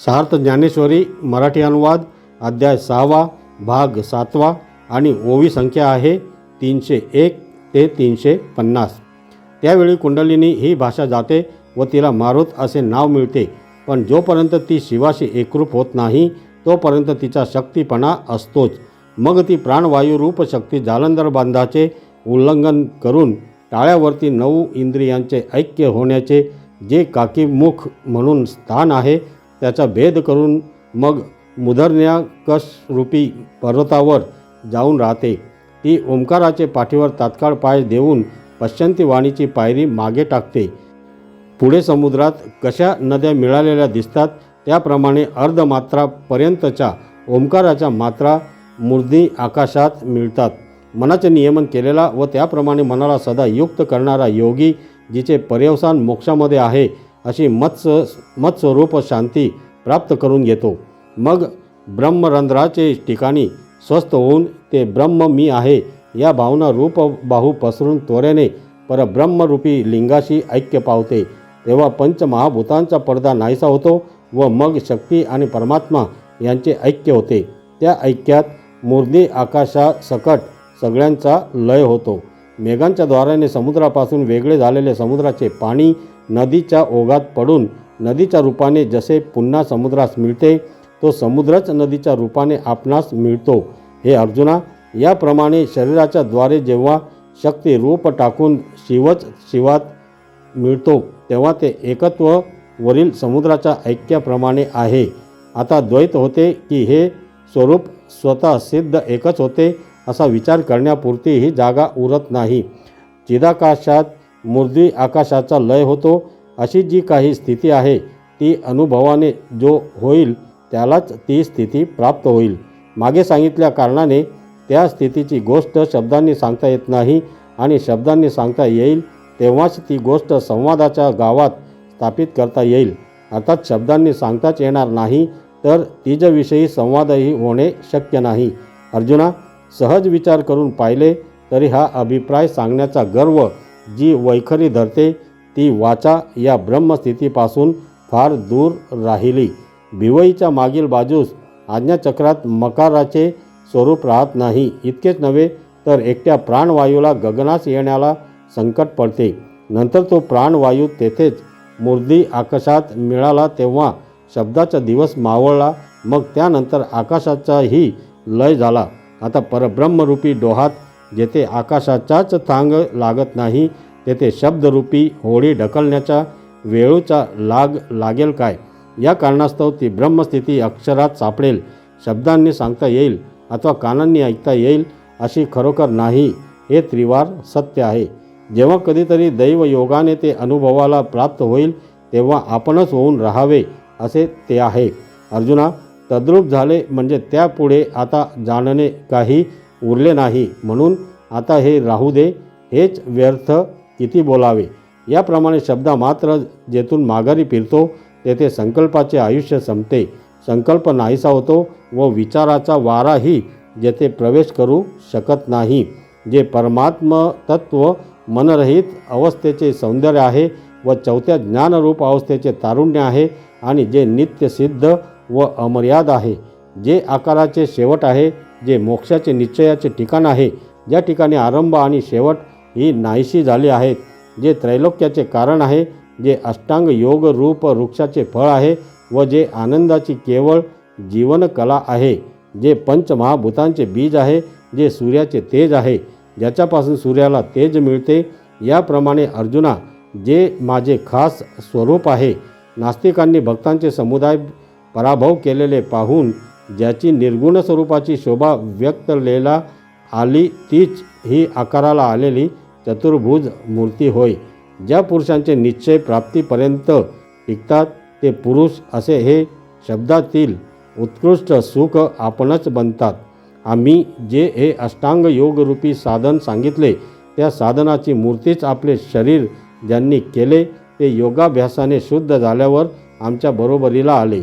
सार्थ ज्ञानेश्वरी मराठी अनुवाद अध्याय सहावा भाग सातवा आणि ओवी संख्या आहे तीनशे एक ते तीनशे पन्नास. त्यावेळी कुंडलिनी ही भाषा जाते व तिला मारुत असे नाव मिळते पण जोपर्यंत ती शिवाशी एकरूप होत नाही तोपर्यंत तिचा शक्तीपणा असतोच. मग ती प्राणवायुरूप शक्ती जालंधर बांधाचे उल्लंघन करून टाळ्यावरती नऊ इंद्रियांचे ऐक्य होण्याचे जे काकीमुख म्हणून स्थान आहे त्याचा भेद करून मग मुदरण्याकश रूपी पर्वतावर जाऊन राहते. ती ओंकाराचे पाठीवर तात्काळ पाय देऊन पश्चंती वाणीची पायरी मागे टाकते. पुढे समुद्रात कशा नद्या मिळालेल्या दिसतात त्याप्रमाणे अर्धमात्रापर्यंतच्या ओंकाराच्या मात्रा मूर्धी आकाशात मिळतात. मनाचे नियमन केलेला व त्याप्रमाणे मनाला सदा युक्त करणारा योगी जिचे पर्यवसान मोक्षामध्ये आहे अशी मत्स्य मत्स्वरूप शांती प्राप्त करून घेतो. मग ब्रह्मरंध्राचे ठिकाणी स्वस्थ होऊन ते ब्रह्म मी आहे या भावना रूप बाहू पसरून त्वरेने परब्रह्मरूपी लिंगाशी ऐक्य पावते. तेव्हा पंचमहाभूतांचा पडदा नाहीसा होतो व मग शक्ती आणि परमात्मा यांचे ऐक्य होते. त्या ऐक्यात मूर्धी आकाशासकट सगळ्यांचा लय होतो. मेघांच्या द्वाराने समुद्रापासून वेगळे झालेले समुद्राचे पाणी नदीच्या ओघात पडून नदीच्या रूपाने जसे पुन्हा समुद्रास मिळते तो समुद्रच नदीच्या रूपाने आपणास मिळतो. हे अर्जुना याप्रमाणे शरीराच्या द्वारे जेव्हा शक्ती रूप टाकून शिवच शिवात मिळतो तेव्हा ते एकत्व वरील समुद्राच्या ऐक्याप्रमाणे आहे. आता द्वैत होते की हे स्वरूप स्वतः सिद्ध एकच होते असा विचार करण्यापुरती ही जागा उरत नाही. चिदाकाशात मूर्धी आकाशाचा लय होतो अशी जी काही स्थिती आहे ती अनुभवाने जो होईल त्यालाच ती स्थिती प्राप्त होईल. मागे सांगितल्या कारणाने त्या स्थितीची गोष्ट शब्दांनी सांगता येत नाही आणि शब्दांनी सांगता येईल तेव्हाच ती गोष्ट संवादाच्या गावात स्थापित करता येईल. अर्थात शब्दांनी सांगताच येणार नाही तर तिच्याविषयी संवादही होणे शक्य नाही. अर्जुना सहज विचार करून पाहिले तरी हा अभिप्राय सांगण्याचा गर्व जी वैखरी धरते ती वाचा या ब्रह्मस्थितीपासून फार दूर राहिली. भिवईच्या मागील बाजूस आज्ञाचक्रात मकाराचे स्वरूप राहत नाही. इतकेच नव्हे तर एकट्या प्राणवायूला गगनास येण्याला संकट पडते. नंतर तो प्राणवायू तेथेच मूर्दी आकाशात मिळाला तेव्हा शब्दाचा दिवस मावळला. मग त्यानंतर आकाशाचाही लय झाला. आता परब्रह्मरूपी डोहात जेथे आकाशाचाच थांग लागत नाही तेथे शब्दरूपी होळी ढकलण्याच्या वेळूचा लाग लागेल काय? या कारणास्तव ती ब्रह्मस्थिती अक्षरात सापडेल. शब्दांनी सांगता येईल अथवा कानांनी ऐकता येईल अशी खरोखर नाही. हे त्रिवार सत्य आहे. जेव्हा कधीतरी दैवयोगाने ते अनुभवाला प्राप्त होईल तेव्हा आपणच होऊन राहावे असे ते आहे. अर्जुना तद्रूप झाले म्हणजे त्यापुढे आता जाणणे काही उरले नाही. म्हणून आता हे राहू दे हेच व्यर्थ किती बोलावे. याप्रमाणे शब्द मात्र जेथून माघारी फिरतो तेथे संकल्पाचे आयुष्य संपते. संकल्प नाहीसा होतो व विचाराचा वाराही जेथे प्रवेश करू शकत नाही. जे परमात्म तत्व मनरहित अवस्थेचे सौंदर्य आहे व चौथ्या ज्ञानरूप अवस्थेचे तारुण्य आहे आणि जे नित्यसिद्ध व अमर्याद आहे. जे आकाराचे शेवट आहे जे मोक्षाचे निश्चयाचे ठिकाण आहे ज्या ठिकाणी आरंभ आणि शेवट ही नाहीशी झाली आहेत जे त्रैलोक्याचे कारण आहे जे अष्टांग योग रूप वृक्षाचे फळ आहे व जे आनंदाची केवळ जीवनकला आहे जे पंचमहाभूतांचे बीज आहे जे सूर्याचे तेज आहे ज्याच्यापासून सूर्याला तेज मिळते याप्रमाणे अर्जुना जे माझे खास स्वरूप आहे नास्तिकांनी भक्तांचे समुदाय पराभव केलेले पाहून ज्याची निर्गुण स्वरूपाची शोभा व्यक्तलेला आली तीच ही आकाराला आलेली चतुर्भुज मूर्ती होय. ज्या पुरुषांचे निश्चय प्राप्तीपर्यंत टिकतात ते पुरुष असे हे शब्दातील उत्कृष्ट सुख आपणच बनतात. आम्ही जे हे अष्टांग योगरूपी साधन सांगितले त्या साधनाची मूर्तीच आपले शरीर ज्यांनी केले ते योगाभ्यासाने शुद्ध झाल्यावर आमच्या बरोबरीला आले.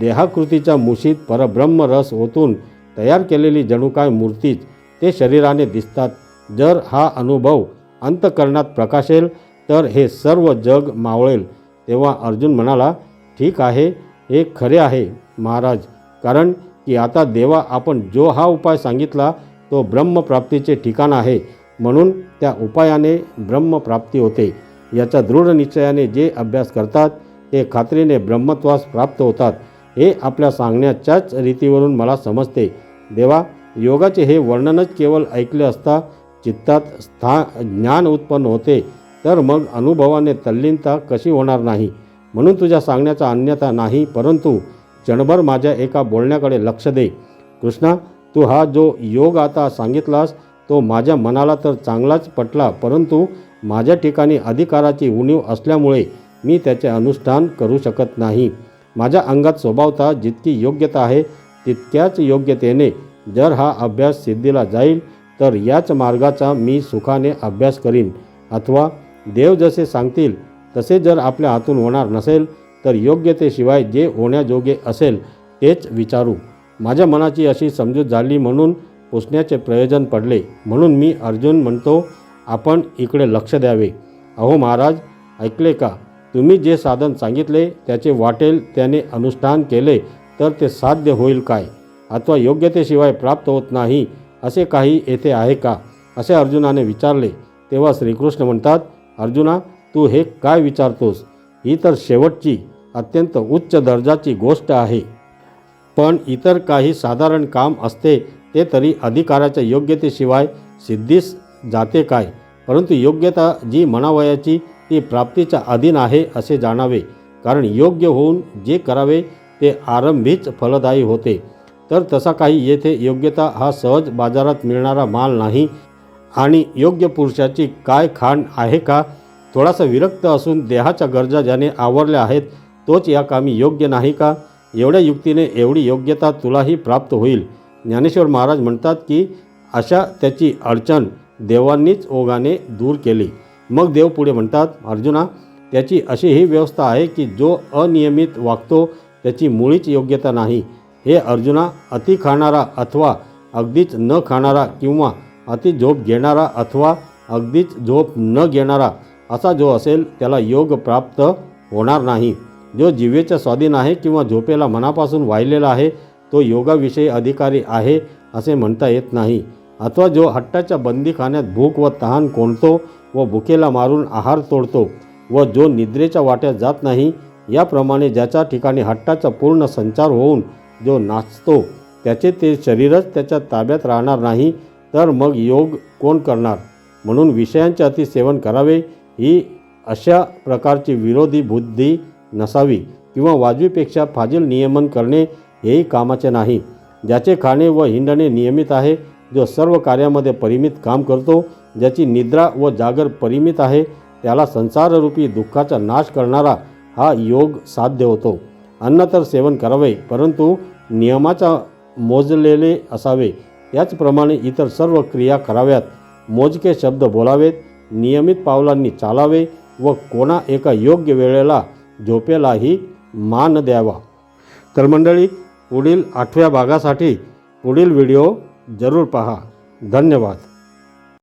देहाकृतीच्या मुशीत परब्रह्म रस ओतून तयार केलेली जणू काय मूर्तीच ते शरीराने दिसतात. जर हा अनुभव अंतकरणात प्रकाशेल तर हे सर्व जग मावळेल. तेव्हा अर्जुन म्हणाला ठीक आहे हे खरे आहे महाराज. कारण की आता देवा आपण जो हा उपाय सांगितला तो ब्रह्मप्राप्तीचे ठिकाण आहे. म्हणून त्या उपायाने ब्रह्मप्राप्ती होते. याच्या दृढ निश्चयाने जे अभ्यास करतात ते खात्रीने ब्रह्मत्वास प्राप्त होतात. हे आपल्या सांगण्याच्याच रीतीवरून मला समजते. देवा योगाचे हे वर्णनच केवळ ऐकले असता चित्तात स्था ज्ञान उत्पन्न होते. तर मग अनुभवाने तल्लीनता कशी होणार नाही? म्हणून तुझ्या सांगण्याचा अन्यथा नाही परंतु क्षणभर माझ्या एका बोलण्याकडे लक्ष दे. कृष्णा तू हा जो योग आता सांगितलास तो माझ्या मनाला तर चांगलाच पटला परंतु माझ्या ठिकाणी अधिकाराची उणीव असल्यामुळे मी त्याचे अनुष्ठान करू शकत नाही. माझ्या अंगात स्वभावता जितकी योग्यता आहे तितक्याच योग्यतेने जर हा अभ्यास सिद्धीला जाईल तर याच मार्गाचा मी सुखाने अभ्यास करीन. अथवा देव जसे सांगतील तसे जर आपल्या हातून होणार नसेल तर योग्यतेशिवाय जे होण्याजोगे असेल तेच विचारू. माझ्या मनाची अशी समजूत झाली म्हणून पुसण्याचे प्रयोजन पडले. म्हणून मी अर्जुन म्हणतो आपण इकडे लक्ष द्यावे. अहो महाराज ऐकले का? तुम्ही जे साधन सांगितले त्याचे वाटेल त्याने अनुष्ठान केले तर ते साध्य होईल काय? अथवा योग्यतेशिवाय प्राप्त होत नाही असे काही येथे आहे का? असे अर्जुनाने विचारले. तेव्हा श्रीकृष्ण म्हणतात अर्जुना तू हे काय विचारतोस? ही तर शेवटची अत्यंत उच्च दर्जाची गोष्ट आहे. पण इतर काही साधारण काम असते ते तरी अधिकाराच्या योग्यतेशिवाय सिद्धीस जाते काय? परंतु योग्यता जी म्हणावयाची ती प्राप्तीच्या अधीन आहे असे जाणावे. कारण योग्य होऊन जे करावे ते आरंभीच फलदायी होते. तर तसा काही येथे योग्यता हा सहज बाजारात मिळणारा माल नाही. आणि योग्य पुरुषाची काय खाण आहे का? थोडासा विरक्त असून देहाच्या गरजा ज्याने आवरल्या आहेत तोच या कामी योग्य नाही का? एवढ्या युक्तीने एवढी योग्यता तुलाही प्राप्त होईल. ज्ञानेश्वर महाराज म्हणतात की अशा त्याची अडचण देवांनीच ओघाने दूर केली. मग देव पुढे म्हणतात अर्जुना त्याची अशी ही व्यवस्था आहे की जो अनियमित वागतो त्याची मुळीच योग्यता नाही. हे अर्जुना अति खाणारा अथवा अगदीच न खाणारा किंवा अति झोप घेणारा अथवा अगदीच झोप न घेणारा असा जो असेल त्याला योग प्राप्त होणार नाही. जो जिवेच्या स्वाधीन आहे किंवा झोपेला मनापासून वाहिलेला आहे तो योगाविषयी अधिकारी आहे असे म्हणता येत नाही. अथवा जो हट्टाच्या बंदीखान्यात भूक व तहान कोणतो व भुकेला मारून आहार तोडतो व जो निद्रेच्या वाट्यात जात नाही याप्रमाणे ज्याच्या ठिकाणी हट्टाचा पूर्ण संचार होऊन जो नाचतो त्याचे ते शरीरच त्याच्या ताब्यात राहणार नाही तर मग योग कोण करणार? म्हणून विषयांचे अतिसेवन करावे. ही अशा प्रकारची विरोधी बुद्धी नसावी किंवा वाजवीपेक्षा फाजील नियमन करणे हेही कामाचे नाही. ज्याचे खाणे व हिंडणे नियमित आहे जो सर्व कार्यामध्ये परिमित काम करतो ज्याची निद्रा व जागर परिमित आहे त्याला संसाररूपी दुःखाचा नाश करणारा हा योग साध्य होतो. अन्न तर सेवन करावे परंतु नियमाचा मोजलेले असावे. त्याचप्रमाणे इतर सर्व क्रिया कराव्यात. मोजके शब्द बोलावेत नियमित पावलांनी चालावे व कोणा एका योग्य वेळेला झोपेलाही मान द्यावा. तर मंडळी पुढील आठव्या भागासाठी पुढील व्हिडिओ जरूर पहा. धन्यवाद.